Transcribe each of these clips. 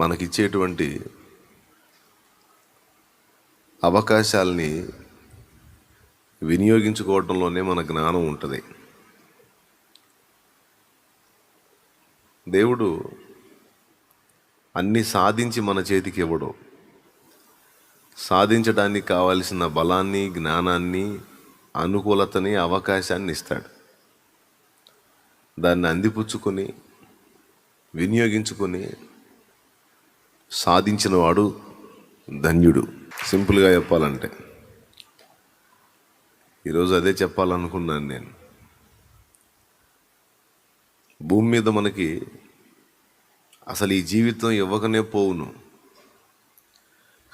మనకిచ్చేటువంటి అవకాశాలని వినియోగించుకోవడంలోనే మన జ్ఞానం ఉంటుంది. దేవుడు అన్ని సాధించి మన చేతికి ఇవ్వడు. సాధించడానికి కావలసిన బలాన్ని జ్ఞానాన్ని అనుకూలతని అవకాశాన్ని ఇస్తాడు. దాన్ని అందిపుచ్చుకొని వినియోగించుకొని సాధించినవాడు ధన్యుడు. సింపుల్గా చెప్పాలంటే. ఈరోజు అదే చెప్పాలనుకున్నాను నేను. భూమి మీద మనకి అసలు ఈ జీవితం ఇవ్వకనే పోవును.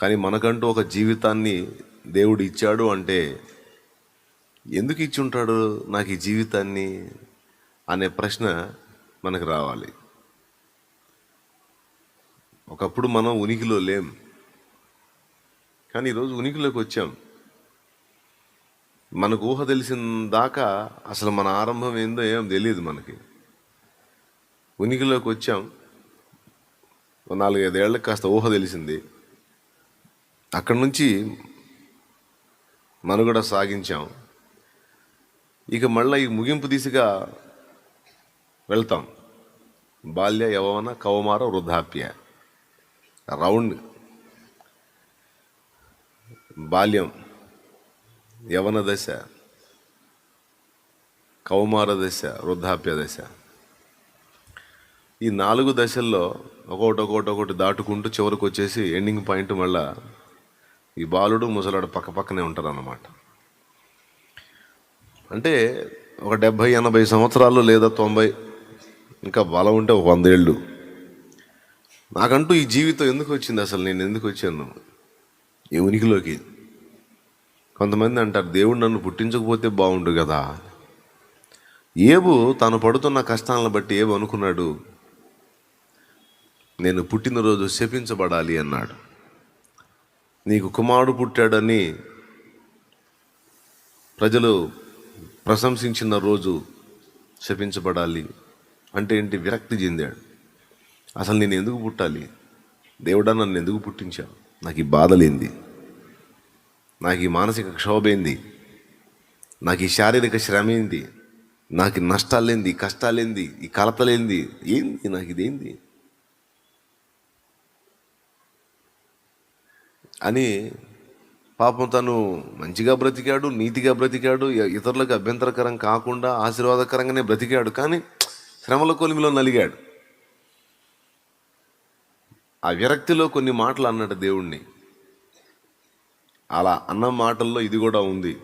కానీ మనకంటూ ఒక జీవితాన్ని దేవుడు ఇచ్చాడు అంటే ఎందుకు ఇచ్చి ఉంటాడు నాకు ఈ జీవితాన్ని అనే ప్రశ్న మనకు రావాలి. ఒకప్పుడు మనం ఉనికిలో లేం. కానీ ఈరోజు ఉనికిలోకి వచ్చాం. మనకు ఊహ తెలిసిన దాకా అసలు మన ఆరంభం ఏందో ఏం తెలియదు మనకి. ఉనికిలోకి వచ్చాం. నాలుగైదేళ్ళకి కాస్త ఊహ తెలిసింది. అక్కడి నుంచి మనుగడ సాగించాం. ఇక మళ్ళీ ఈ ముగింపు దిశగా వెళ్తాం. బాల్య యవన కౌమార వృద్ధాప్య. రౌండ్. బాల్యం యవన దశ కౌమార దశ వృద్ధాప్య దశ. ఈ నాలుగు దశల్లో ఒకటి ఒకటి ఒకటి దాటుకుంటూ చివరికి వచ్చేసి ఎండింగ్ పాయింట్ మళ్ళా ఈ బాలుడు ముసలాడు పక్క పక్కనే ఉంటారు అన్నమాట అంటే ఒక డెబ్భై ఎనభై సంవత్సరాలు లేదా తొంభై ఇంకా బలం ఉంటే ఒక వందేళ్ళు. నాకంటూ ఈ జీవితం ఎందుకు వచ్చింది? అసలు నేను ఎందుకు వచ్చాను? ఈ ఉనికిలోకి. కొంతమంది అంటారు దేవుడు నన్ను పుట్టించకపోతే బాగుండు కదా. ఏబు తాను పడుతున్న కష్టాలను బట్టి ఏబు అనుకున్నాడు నేను పుట్టినరోజు శపించబడాలి అన్నాడు. నీకు కుమారుడు పుట్టాడని ప్రజలు ప్రశంసించిన రోజు శపించబడాలి అంటే ఏంటి? విరక్తి చెందాడు. అసలు నేను ఎందుకు పుట్టాలి? దేవుడా నన్ను ఎందుకు పుట్టించావు? నాకు ఈ బాధలేంది నాకు ఈ మానసిక క్షోభ ఏంది? నాకు ఈ శారీరక శ్రమ ఏంది? నాకు నష్టాలు నష్టాలేంది కష్టాలు కష్టాలేంది ఈ కలతలేంది ఏంది? నాకు ఇదేంది? అని పాపం తను మంచిగా బ్రతికాడు నీతిగా బ్రతికాడు ఇతరులకు అభ్యంతరకరం కాకుండా ఆశీర్వాదకరంగానే బ్రతికాడు. కానీ శ్రమల కొలిమిలో నలిగాడు. ఆ విరక్తిలో కొన్ని మాటలు అన్నాడు దేవుణ్ణి. అలా అన్న మాటల్లో ఇది కూడా ఉంది.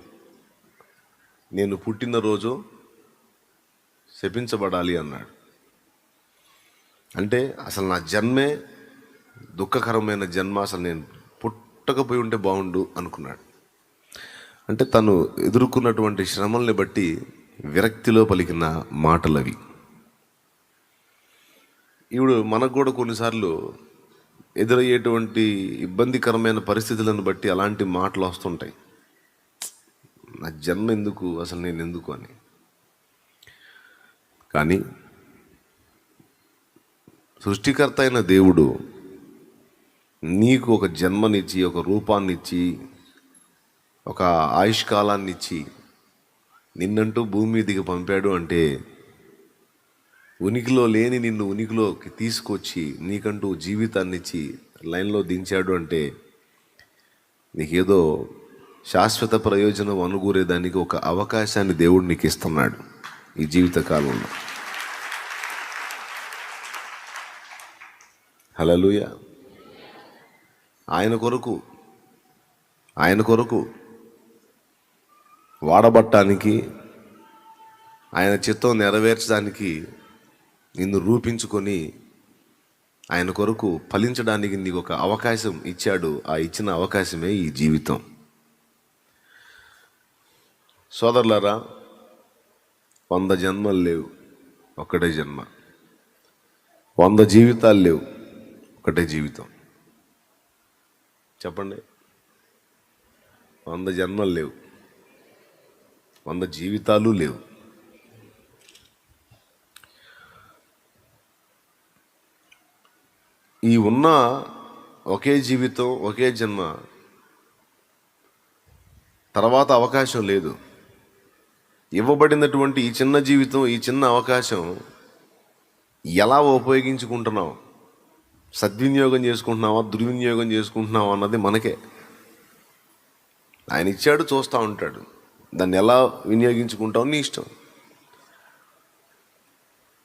నేను పుట్టినరోజు శపించబడాలి అన్నాడు. అంటే అసలు నా జన్మే దుఃఖకరమైన జన్మ అసలు నేను పుట్టకపోయి ఉంటే బాగుండు అనుకున్నాడు. అంటే తను ఎదుర్కొన్నటువంటి శ్రమల్ని బట్టి విరక్తిలో పలికిన మాటలవి. ఇప్పుడు మనకు కూడా కొన్నిసార్లు ఎదురయ్యేటువంటి ఇబ్బందికరమైన పరిస్థితులను బట్టి అలాంటి మాటలు వస్తుంటాయి. నా జన్మ ఎందుకు? అసలు నేను ఎందుకు అని. కానీ సృష్టికర్త అయిన దేవుడు నీకు ఒక జన్మనిచ్చి ఒక రూపాన్నిచ్చి ఒక ఆయుష్కాలాన్ని ఇచ్చి నిన్నంటూ భూమి మీదికి పంపాడు అంటే ఉనికిలో లేని నిన్ను ఉనికిలోకి తీసుకొచ్చి నీకంటూ జీవితాన్ని ఇచ్చి లైన్లో దించాడు అంటే నీకేదో శాశ్వత ప్రయోజనం అనుకూరేదానికి ఒక అవకాశాన్ని దేవుడు నీకు ఇస్తున్నాడు ఈ జీవిత కాలంలో. హలలుయ ఆయన కొరకు ఆయన కొరకు వాడబట్టానికి ఆయన చిత్తం నెరవేర్చడానికి నిన్ను రూపించుకొని ఆయన కొరకు ఫలించడానికి నీకు ఒక అవకాశం ఇచ్చాడు. ఆ ఇచ్చిన అవకాశమే ఈ జీవితం. సోదరులారా వంద జన్మలు లేవు ఒక్కటే జన్మ. వంద జీవితాలు లేవు ఒకటే జీవితం. చెప్పండి. వంద జన్మలు లేవు వంద జీవితాలు లేవు. ఈ ఉన్న ఒకే జీవితం ఒకే జన్మ తర్వాత అవకాశం లేదు. ఇవ్వబడినటువంటి ఈ చిన్న జీవితం ఈ చిన్న అవకాశం ఎలా ఉపయోగించుకుంటున్నాం? సద్వినియోగం చేసుకుంటున్నావా దుర్వినియోగం చేసుకుంటున్నావా అన్నది మనకే. ఆయన ఇచ్చాడు చూస్తూ ఉంటాడు. దాన్ని ఎలా వినియోగించుకుంటావు? నీ ఇష్టం.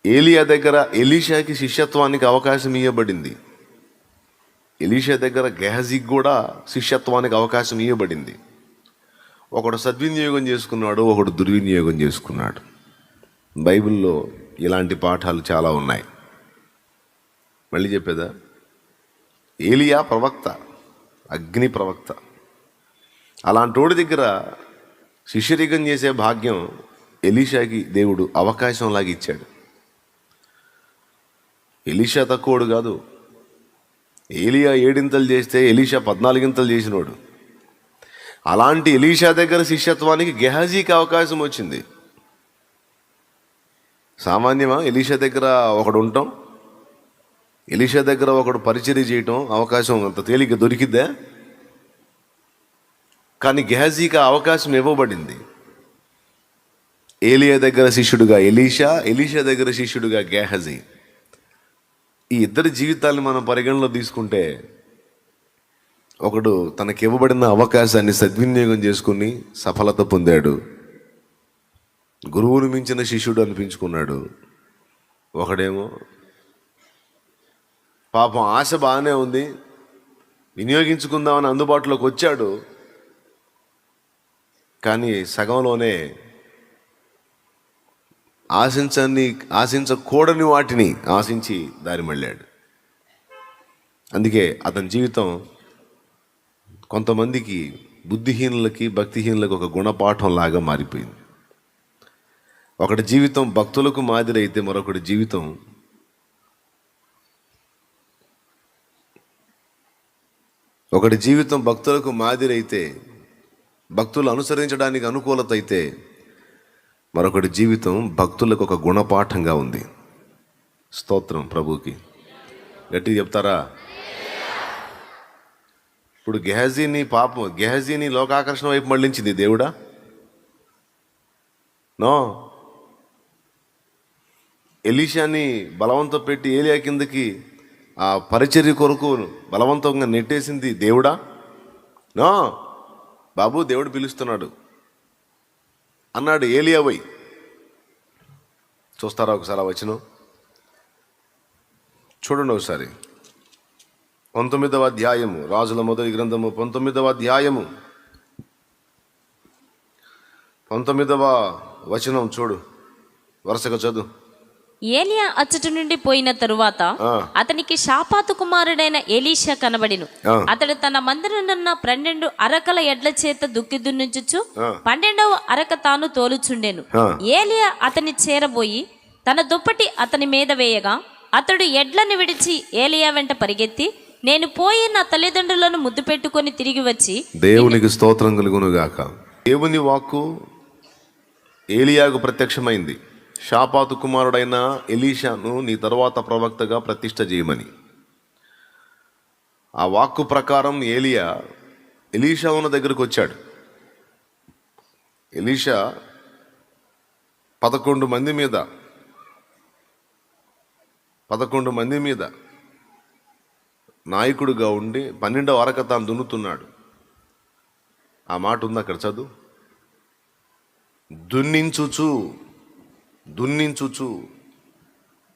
ఏలియా దగ్గర ఎలీషాకి శిష్యత్వానికి అవకాశం ఇవ్వబడింది ఎలీషా దగ్గర గెహజీకి కూడా శిష్యత్వానికి అవకాశం ఇవ్వబడింది ఒకడు సద్వినియోగం చేసుకున్నాడు ఒకడు దుర్వినియోగం చేసుకున్నాడు. బైబిల్లో ఇలాంటి పాఠాలు చాలా ఉన్నాయి. మళ్ళీ చెప్పేదా? ఏలియా ప్రవక్త అగ్ని ప్రవక్త. అలాంటోడి దగ్గర శిష్యరికం చేసే భాగ్యం ఎలీషాకి దేవుడు అవకాశంలాగా ఇచ్చాడు. ఎలీషా తక్కువడు కాదు ఏలియా ఏడింతలు చేస్తే ఎలీషా పద్నాలుగింతలు చేసినోడు. అలాంటి ఎలీషా దగ్గర శిష్యత్వానికి గెహాజీకి అవకాశం వచ్చింది. సామాన్యమా ఎలీషా దగ్గర ఒకడు ఉంటాం. ఎలీషా దగ్గర ఒకడు పరిచర్య చేయటం అవకాశం అంత తేలిక దొరికిద్దా? కానీ గెహాజీకి అవకాశం ఇవ్వబడింది. ఏలియా దగ్గర శిష్యుడుగా ఎలీషా ఎలీషా దగ్గర శిష్యుడుగా గెహజీ. ఈ ఇద్దరి జీవితాన్ని మనం పరిగణలో తీసుకుంటే ఒకడు తనకి ఇవ్వబడిన అవకాశాన్ని సద్వినియోగం చేసుకుని సఫలత పొందాడు. గురువును మించిన శిష్యుడు అనిపించుకున్నాడు. ఒకడేమో పాపం ఆశ బాగానే ఉంది వినియోగించుకుందామని అందుబాటులోకి వచ్చాడు కానీ సగంలోనే ఆశించని ఆశించకూడని వాటిని ఆశించి దారి మళ్ళాడు. అందుకే అతని జీవితం కొంతమందికి బుద్ధిహీనులకి భక్తిహీనులకు ఒక గుణపాఠం లాగా మారిపోయింది. ఒకటి జీవితం భక్తులకు మాదిరి అయితే మరొకటి జీవితం ఒకటి జీవితం భక్తులకు మాదిరి అయితే భక్తులు అనుసరించడానికి అనుకూలత అయితే మరొకటి జీవితం భక్తులకు ఒక గుణపాఠంగా ఉంది. స్తోత్రం ప్రభుకి గట్టిగా చెప్తారా? ఇప్పుడు గెహజీని పాపం గెహజీని లోకాకర్షణ వైపు మళ్ళించింది దేవుడా? నో? ఎలీషాని బలవంతం పెట్టి ఏలియా కిందకి ఆ పరిచర్య కొరకు బలవంతంగా నెట్టేసింది దేవుడా? నో? బాబు దేవుడు పిలుస్తున్నాడు. అన్నాడు ఏలియా చూస్తారా ఒకసారి ఆ వచనం? చూడండి ఒకసారి. పంతొమ్మిదవ అధ్యాయము రాజుల మొదటి గ్రంథము పంతొమ్మిదవ అధ్యాయము. పంతొమ్మిదవ వచనం చూడు వరుసగా చదువు. ఏలియా అచ్చటి నుండి పోయిన తరువాత. అతనికి షాపాతు కుమారుడైన ఎలీషా కనబడిను. అతడు తన మందిరనున్న పన్నెండు అరకల ఎడ్ల చేత దుక్కి దున్నుచుచు. పన్నెండవ అరక తాను తోలుచుండెను. ఏలియా అతని చేరబోయి తన దుప్పటి అతని మీద వేయగా అతడు ఎడ్లను విడిచి ఏలియా వెంట పరిగెత్తి నేను పోయి నా తల్లిదండ్రులను ముద్దు పెట్టుకొని తిరిగి వచ్చి దేవునికి స్తోత్రం కలుగును గాక దేవుని వాక్కు ఏలియాకు ప్రత్యక్షమైంది షాపాతు కుమారుడైన ఎలీషాను నీ తరువాత ప్రవక్తగా ప్రతిష్ట చేయమని. ఆ వాక్కు ప్రకారం ఏలియా ఎలీషా ఉన్న దగ్గరకు వచ్చాడు. ఎలీషా పదకొండు మంది మీద పదకొండు మంది మీద నాయకుడుగా ఉండి పన్నెండవ అరక తాను దున్నుతున్నాడు. ఆ మాట ఉంది అక్కడ చదువు. దున్నించుచు దున్నించుచు.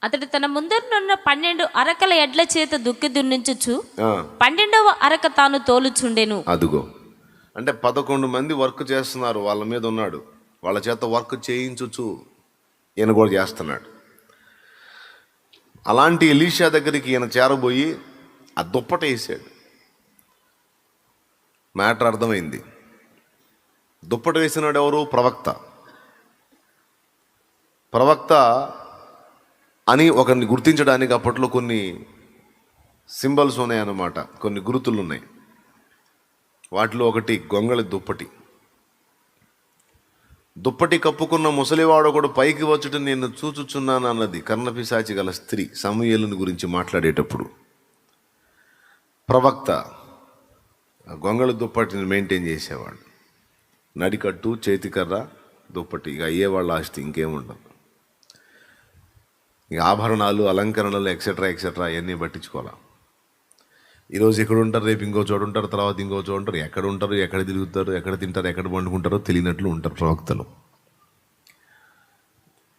అతడు తన ముందరనున్న పన్నెండు అరకల ఎడ్ల చేత దుక్కి దున్నించుచు పన్నెండవ అరక తాను తోలుచుండెను. అదుగో. అంటే పదకొండు మంది వర్క్ చేస్తున్నారు వాళ్ళ మీద ఉన్నాడు. వాళ్ళ చేత వర్క్ చేయించుచు ఈయన కూడా చేస్తున్నాడు. అలాంటి ఎలీషా దగ్గరికి ఈయన చేరబోయి ఆ దుప్పట వేసాడు. మ్యాటర్ అర్థమైంది. దుప్పట వేసినాడు ఎవరు? ప్రవక్త. ప్రవక్త అని ఒకరిని గుర్తించడానికి అప్పట్లో కొన్ని సింబల్స్ ఉన్నాయన్నమాట. కొన్ని గుర్తులు ఉన్నాయి వాటిలో ఒకటి గొంగళి దుప్పటి. దుప్పటి కప్పుకున్న ముసలివాడు ఒకడు పైకి వచ్చుట నేను చూచుచున్నాను అన్నది కర్ణపిశాచి గల స్త్రీ సమూయేలుని గురించి మాట్లాడేటప్పుడు. ప్రవక్త గొంగళి దుప్పటిని మెయింటైన్ చేసేవాడు. నడికట్టు చేతికర్ర దుప్పటి ఇక అయ్యేవాళ్ళ ఆస్తి ఇంకేముండదు. ఇక ఆభరణాలు అలంకరణలు ఎక్సెట్రా ఎక్సెట్రా అవన్నీ పట్టించుకోవాలి? ఈరోజు ఎక్కడ ఉంటారు రేపు ఇంకో చోటు ఉంటారు తర్వాత ఇంకో చోటు ఉంటారు. ఎక్కడ ఉంటారు? ఎక్కడ తిరుగుతారు? ఎక్కడ తింటారు? ఎక్కడ పండుకుంటారో తెలియనట్లు ఉంటారు ప్రవక్తలు.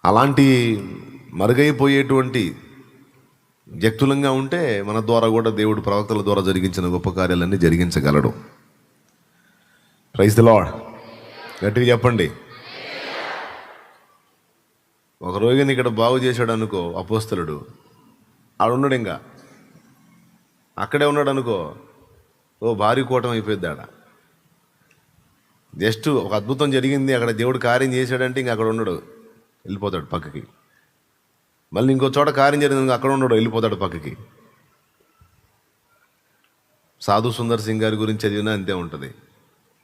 అలాంటి మరుగైపోయేటువంటి వ్యక్తులంగా ఉంటే మన ద్వారా కూడా దేవుడు ప్రవక్తల ద్వారా జరిగించిన గొప్ప కార్యాలన్నీ జరిగించగలడు. ప్రైజ్ ద లాడ్ గట్టిగా చెప్పండి. ఒక రోగిని ఇక్కడ బాగు చేశాడు అనుకో అపోస్తలుడు ఆడున్నాడు ఇంకా. అక్కడే ఉన్నాడు అనుకో ఓ భారీ కూటం అయిపోయింది ఆడ. జస్ట్ ఒక అద్భుతం జరిగింది అక్కడ దేవుడు కార్యం చేశాడంటే ఇంక అక్కడ ఉన్నాడు వెళ్ళిపోతాడు పక్కకి. మళ్ళీ ఇంకో చోట కార్యం జరిగింది అక్కడ ఉన్నాడు వెళ్ళిపోతాడు పక్కకి. సాధు సుందర్ సింగ్ గారి గురించి చదివినా అంతే ఉంటుంది.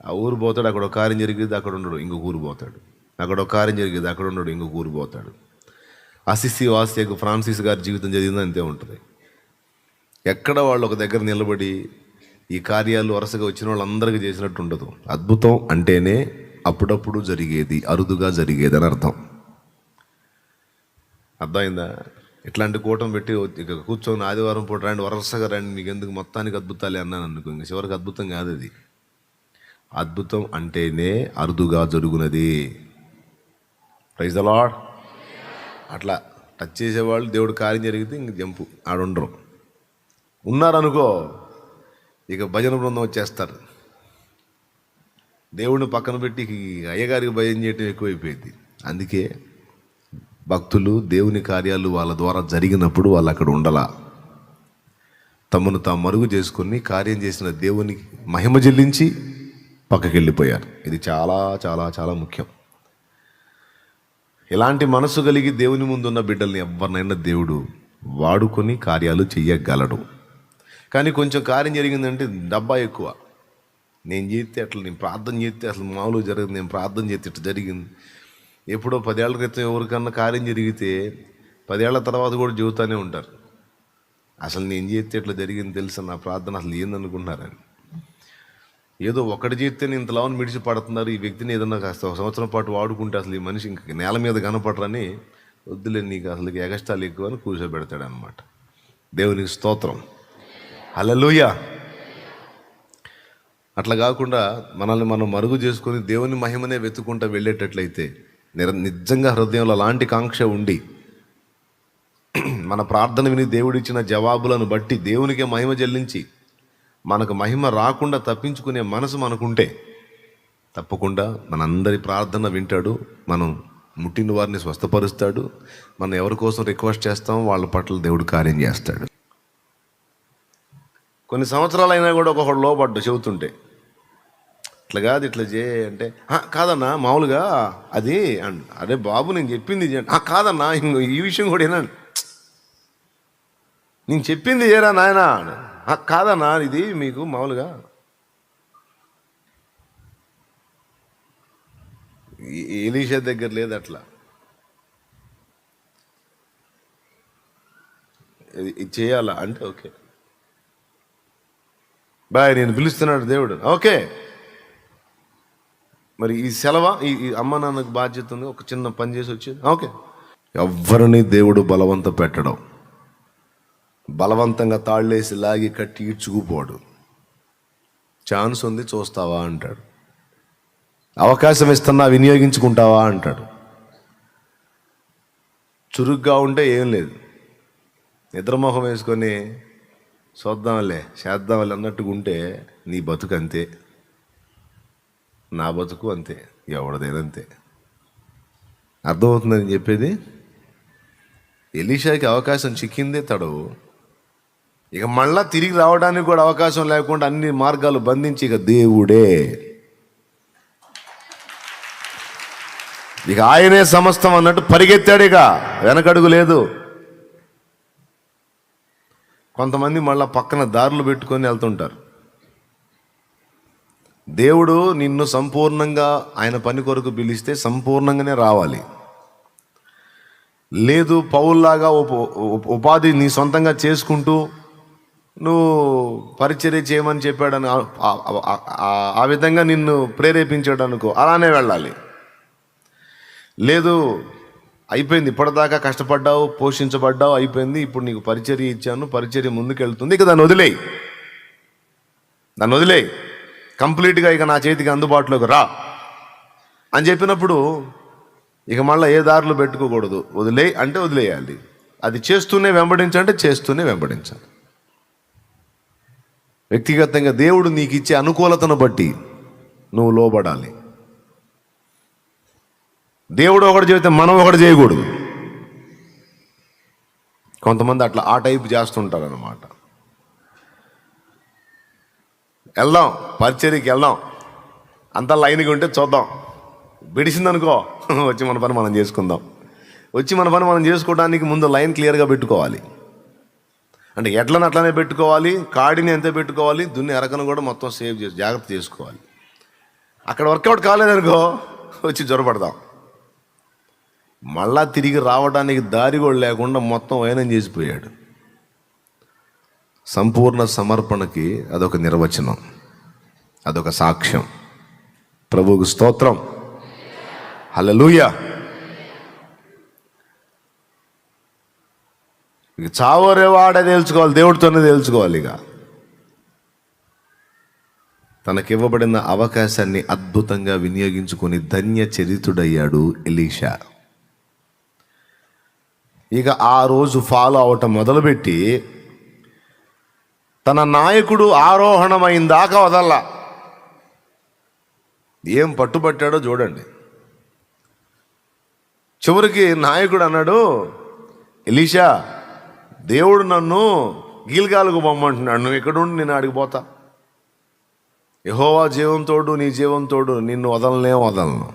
ఆ ఊరు పోతాడు అక్కడ ఒక కార్యం జరిగింది అక్కడ ఉండడు ఇంకొక ఊరు పోతాడు. అక్కడ ఒక కార్యం జరిగేది అక్కడ ఉండడు ఇంకో కూరిపోతాడు పోతాడు. అసిసి వాసియకు ఫ్రాన్సిస్ గారి జీవితం జరిగింది అంతే ఉంటుంది. ఎక్కడ వాళ్ళు ఒక దగ్గర నిలబడి ఈ కార్యాలు వరుసగా వచ్చిన వాళ్ళందరికీ చేసినట్టు ఉండదు. అద్భుతం అంటేనే అప్పుడప్పుడు జరిగేది అరుదుగా జరిగేది అని అర్థం. అర్థమైందా? ఇట్లాంటి కూటం పెట్టి ఇక కూర్చొని ఆదివారం పూట రండి వరుసగా రండి మీకు ఎందుకు మొత్తానికి అద్భుతాలే అన్నాను అనుకో ఇంక చివరికి అద్భుతం కాదు అది అద్భుతం అంటేనే అరుదుగా జరుగునది. ప్రైజ్ ద లాడ్ అట్లా టచ్ చేసేవాళ్ళు దేవుడు కార్యం జరిగితే ఇంక జంపు ఆడుండరు. ఉన్నారనుకో ఇక భజన బృందం వచ్చేస్తారు. దేవుడిని పక్కన పెట్టి అయ్యగారికి భయం చేయటం ఎక్కువైపోయింది. అందుకే భక్తులు దేవుని కార్యాలు వాళ్ళ ద్వారా జరిగినప్పుడు వాళ్ళు అక్కడ ఉండలా. తమను తాము మరుగు చేసుకొని కార్యం చేసిన దేవునికి మహిమ చెల్లించి పక్కకి వెళ్ళిపోయారు ఇది చాలా చాలా చాలా ముఖ్యం. ఇలాంటి మనసు కలిగి దేవుని ముందున్న బిడ్డల్ని ఎవరినైనా దేవుడు వాడుకొని కార్యాలు చెయ్యగలడు. కానీ కొంచెం కార్యం జరిగిందంటే డబ్బా ఎక్కువ. నేను చేస్తే అట్లా నేను ప్రార్థన చేస్తే అసలు మామూలు జరిగింది నేను ప్రార్థన చేస్తే ఇట్లా జరిగింది. ఎప్పుడో పదేళ్ళ క్రితం ఎవరికన్నా కార్యం జరిగితే పదేళ్ళ తర్వాత కూడా చెబుతూనే ఉంటారు. అసలు నేను చేస్తే ఇట్లా జరిగింది తెలుసు? నా ప్రార్థన అసలు ఏందనుకుంటున్నారని. ఏదో ఒకటి చేస్తే ఇంతలావని మిడిచి పడుతున్నారు. ఈ వ్యక్తిని ఏదన్నా కాస్త ఒక సంవత్సరం పాటు వాడుకుంటే అసలు ఈ మనిషి ఇంక నేల మీద కనపడరని వద్దులే నీకు అసలు ఎగస్టాలు ఎక్కువ అని కూర్చోబెడతాడు అనమాట దేవునికి స్తోత్రం. అలలోయ అట్లా కాకుండా మనల్ని మనం మరుగు చేసుకొని దేవుని మహిమనే వెతుక్కుంటూ వెళ్ళేటట్లయితే నిర నిజంగా హృదయంలో అలాంటి కాంక్ష ఉండి మన ప్రార్థన విని దేవుడిచ్చిన జవాబులను బట్టి దేవునికే మహిమ చెల్లించి మనకు మహిమ రాకుండా తప్పించుకునే మనసు మనకుంటే తప్పకుండా మనందరి ప్రార్థన వింటాడు మనం ముట్టిన వారిని స్వస్థపరుస్తాడు మనం ఎవరి కోసం రిక్వెస్ట్ చేస్తాం వాళ్ళ పట్ల దేవుడు కార్యం చేస్తాడు. కొన్ని సంవత్సరాలైనా కూడా ఒక్కొక్కడు లోపడ్డు చెబుతుంటే ఇట్లా కాదు ఇట్లా చే అంటే కాదన్నా మామూలుగా అది అన్ అరే బాబు నేను చెప్పింది కాదన్నా ఈ విషయం కూడా ఏనా నేను చెప్పింది చేయరా నాయనా? కాదన్నా ఇది మీకు మామూలుగా. ఈ- ఎలీషా దగ్గర లేదు అట్లా. ఇది ఇది చేయాలా? అంటే ఓకే. బాయ్ నేను పిలుస్తున్నాడు దేవుడు. ఓకే. మరి ఈ సెలవ? ఈ అమ్మ నాన్నకు బాధ్యత ఉంది ఒక చిన్న పని చేసి వచ్చేది. ఓకే. ఎవరిని దేవుడు బలవంత పెట్టడం? బలవంతంగా తాళ్ళేసి లాగి కట్టి ఈడ్చుకుపోడు ఛాన్స్ ఉంది చూస్తావా అంటాడు. అవకాశం ఇస్తున్నా వినియోగించుకుంటావా అంటాడు. చురుగ్గా ఉంటే ఏం లేదు. నిద్రమోహం వేసుకొని చూద్దాంలే చేద్దాంలే అన్నట్టుగా ఉంటే నీ బతుకు అంతే. నా బతుకు అంతే ఎవడదేదంతే అర్థమవుతుందని చెప్పేది? ఎలీషాకి అవకాశం చిక్కిందే తడవు. ఇక మళ్ళా తిరిగి రావడానికి కూడా అవకాశం లేకుండా అన్ని మార్గాలు బంధించి ఇక దేవుడే. ఇక ఆయనే సమస్తం అన్నట్టు పరిగెత్తాడు ఇక. వెనకడుగు లేదు. కొంతమంది మళ్ళా పక్కన దారులు పెట్టుకొని వెళ్తుంటారు. దేవుడు నిన్ను సంపూర్ణంగా ఆయన పని కొరకు పిలిస్తే సంపూర్ణంగానే రావాలి. లేదు పౌల్లాగా ఉప ఉపాధి నీ సొంతంగా చేసుకుంటూ నువ్వు పరిచర్య చేయమని చెప్పాడని ఆ- విధంగా నిన్ను ప్రేరేపించాడు అనుకో అలానే వెళ్ళాలి. లేదు అయిపోయింది. ఇప్పటిదాకా కష్టపడ్డావు పోషించబడ్డావు అయిపోయింది. ఇప్పుడు నీకు పరిచర్య ఇచ్చాను పరిచర్య ముందుకెళ్తుంది. ఇక దాన్ని వదిలేయి. దాన్ని వదిలేయి. కంప్లీట్గా ఇక నా చేతికి అందుబాటులోకి రా అని చెప్పినప్పుడు ఇక మళ్ళీ ఏ దారిలో పెట్టుకోకూడదు. వదిలేయి అంటే వదిలేయాలి. అది చేస్తూనే వెంబడించంటే చేస్తూనే వెంబడించాలి. వ్యక్తిగతంగా దేవుడు నీకు ఇచ్చే అనుకూలతను బట్టి నువ్వు లోబడాలి. దేవుడు ఒకటి చెబితే మనం ఒకటి చేయకూడదు. కొంతమంది అట్లా ఆ టైప్ చేస్తుంటారు అనమాట వెళ్దాం పరిచర్యకి వెళ్దాం. అంతా లైన్గా ఉంటే చూద్దాం. బిడిసిందనుకో వచ్చి మన పని మనం చేసుకుందాం. వచ్చి మన పని మనం చేసుకోవడానికి ముందు లైన్ క్లియర్గా పెట్టుకోవాలి. అంటే ఎడ్లను అట్లనే పెట్టుకోవాలి కాడిని ఎంత పెట్టుకోవాలి దున్ని ఎరకను కూడా మొత్తం సేవ్ చేసి జాగ్రత్త చేసుకోవాలి. అక్కడ వర్కౌట్ కాలేదనుకో వచ్చి జ్వరపడదాం మళ్ళా తిరిగి రావడానికి దారి కూడా లేకుండా మొత్తం వైనం చేసిపోయాడు. సంపూర్ణ సమర్పణకి అదొక నిర్వచనం అదొక సాక్ష్యం. ప్రభువుకు స్తోత్రం. హల్లెలూయా. ఇక చావరేవాడే తెలుసుకోవాలి దేవుడితోనే తెలుసుకోవాలి ఇక. తనకివ్వబడిన అవకాశాన్ని అద్భుతంగా వినియోగించుకొని ధన్య చరితుడయ్యాడు ఎలీషా. ఇక ఆ రోజు ఫాలో అవటం మొదలుపెట్టి తన నాయకుడు ఆరోహణమైన దాకా వదల్లా. ఏం పట్టుబట్టాడో చూడండి. చివరికి నాయకుడు అన్నాడు ఎలీషా దేవుడు నన్ను గీల్గాలకు పొమ్మంటున్నాడు నువ్వు ఇక్కడ ఉండి నేను అడిగిపోతా యహోవా జీవంతోడు నీ జీవంతోడు నిన్ను వదలనే వదలను.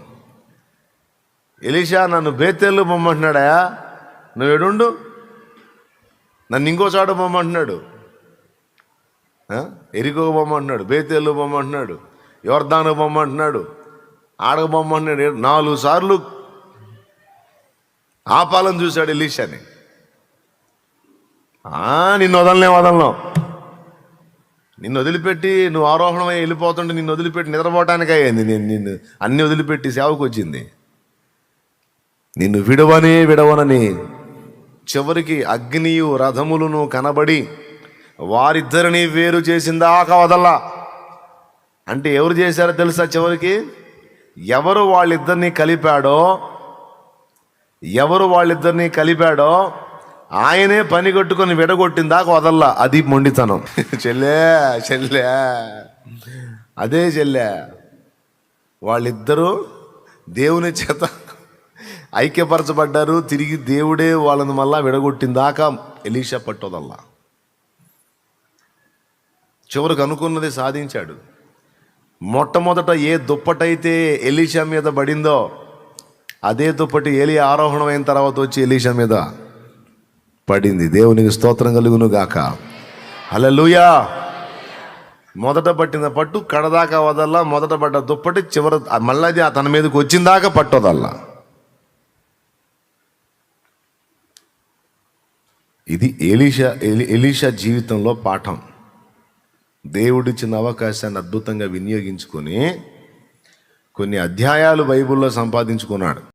ఎలీషా నన్ను బేతేళ్ళు పొమ్మంటున్నాడా నువ్వు ఎడుండు? నన్ను ఇంకో చోట పొమ్మంటున్నాడు ఆ? ఎరికో పొమ్మంటున్నాడు బేతేళ్ళు పొమ్మంటున్నాడు యోర్దాను పొమ్మంటున్నాడు ఆడకు పొమ్మంటున్నాడు నాలుగు సార్లు ఆపాలని చూశాడు ఎలీషాని. నిన్ను వదలనే వదలను నిన్ను వదిలిపెట్టి నువ్వు ఆరోహణమై వెళ్ళిపోతుంటే నిన్ను వదిలిపెట్టి నిద్రపోవటానికి అయ్యింది నేను నిన్ను అన్ని వదిలిపెట్టి సేవకు వచ్చింది. నిన్ను విడవనే విడవనని చివరికి అగ్నియు రథములను కనబడి వారిద్దరిని వేరు చేసిందాకా వదల్లా అంటే ఎవరు చేశారో తెలుసా చివరికి? ఎవరు వాళ్ళిద్దరిని కలిపాడో? ఎవరు వాళ్ళిద్దరిని కలిపాడో? ఆయనే పని కట్టుకొని విడగొట్టిందాక వదల్లా. అది మొండితనం. చెల్లే చెల్లే. అదే చెల్లె. వాళ్ళిద్దరూ దేవుని చేత ఐక్యపరచబడ్డారు. తిరిగి దేవుడే వాళ్ళని మళ్ళా విడగొట్టిందాకా ఎలీషా పట్టోదల్లా. చివరికి అనుకున్నది సాధించాడు. మొట్టమొదట ఏ దుప్పటైతే ఎలీషా మీద పడిందో అదే దుప్పటి ఏలి ఆరోహణం అయిన తర్వాత వచ్చి ఎలీషా మీద. పడింది. దేవునికి స్తోత్రం కలుగును గాక హలలుయా మొదట పట్టిన పట్టు కడదాకా వదల్లా మొదట పడ్డ దుప్పటి చివర మళ్ళీ అది తన మీదకి వచ్చిందాకా పట్టొదల్లా. ఇది ఎలీషా ఎలి- ఎలీషా జీవితంలో పాఠం. దేవుడిచ్చిన అవకాశాన్ని అద్భుతంగా వినియోగించుకొని కొన్ని అధ్యాయాలు బైబిల్లో సంపాదించుకున్నాడు.